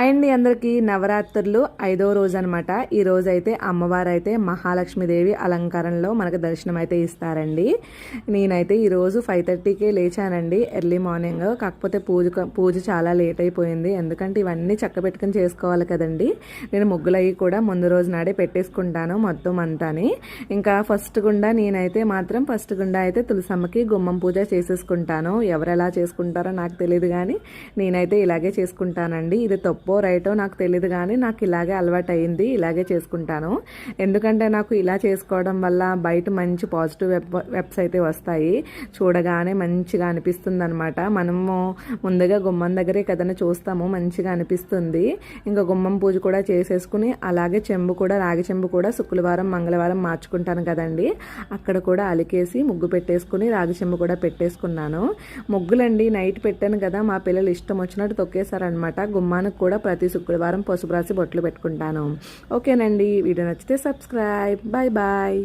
అండి అందరికీ నవరాత్రులు ఐదో రోజు అనమాట ఈ రోజు అయితే అమ్మవారు అయితే మహాలక్ష్మీదేవి అలంకారంలో మనకు దర్శనం అయితే ఇస్తారండి. నేనైతే ఈరోజు ఫైవ్ థర్టీకే లేచానండి. ఎర్లీ మార్నింగ్ కాకపోతే పూజ పూజ చాలా లేట్ అయిపోయింది. ఎందుకంటే ఇవన్నీ చక్క పెట్టుకుని చేసుకోవాలి కదండి. నేను ముగ్గులయ్యి కూడా ముందు రోజు నాడే పెట్టేసుకుంటాను మొత్తం అంతాని. ఇంకా ఫస్ట్ గుండా నేనైతే మాత్రం ఫస్ట్ గుండా అయితే తులసమ్మకి గుమ్మం పూజ చేసేసుకుంటాను. ఎవరు ఎలా చేసుకుంటారో నాకు తెలియదు కానీ నేనైతే ఇలాగే చేసుకుంటానండి. ఇది తప్పు తప్పో రైటో నాకు తెలియదు కానీ నాకు ఇలాగే అలవాటు అయింది ఇలాగే చేసుకుంటాను. ఎందుకంటే నాకు ఇలా చేసుకోవడం వల్ల బయట మంచి పాజిటివ్ వెబ్ వెబ్స్ అయితే వస్తాయి. చూడగానే మంచిగా అనిపిస్తుంది అనమాట మనము ముందుగా గుమ్మం దగ్గరే కదన చూస్తాము మంచిగా అనిపిస్తుంది. ఇంకా గుమ్మం పూజ కూడా చేసేసుకుని అలాగే చెంబు కూడా రాగి చెంబు కూడా శుక్రవారం మంగళవారం మార్చుకుంటాను కదండి. అక్కడ కూడా అలికేసి ముగ్గు పెట్టేసుకుని రాగి చెంబు కూడా పెట్టేసుకున్నాను. ముగ్గులండి నైట్ పెట్టాను కదా మా పిల్లలు ఇష్టం వచ్చినట్టు తొక్కేశారనమాట గుమ్మానికి కూడా ప్రతి శుక్రవారం పసుపు రాసి బొట్లు పెట్టుకుంటాను. ఓకేనండి వీడియో నచ్చితే సబ్స్క్రైబ్. Bye bye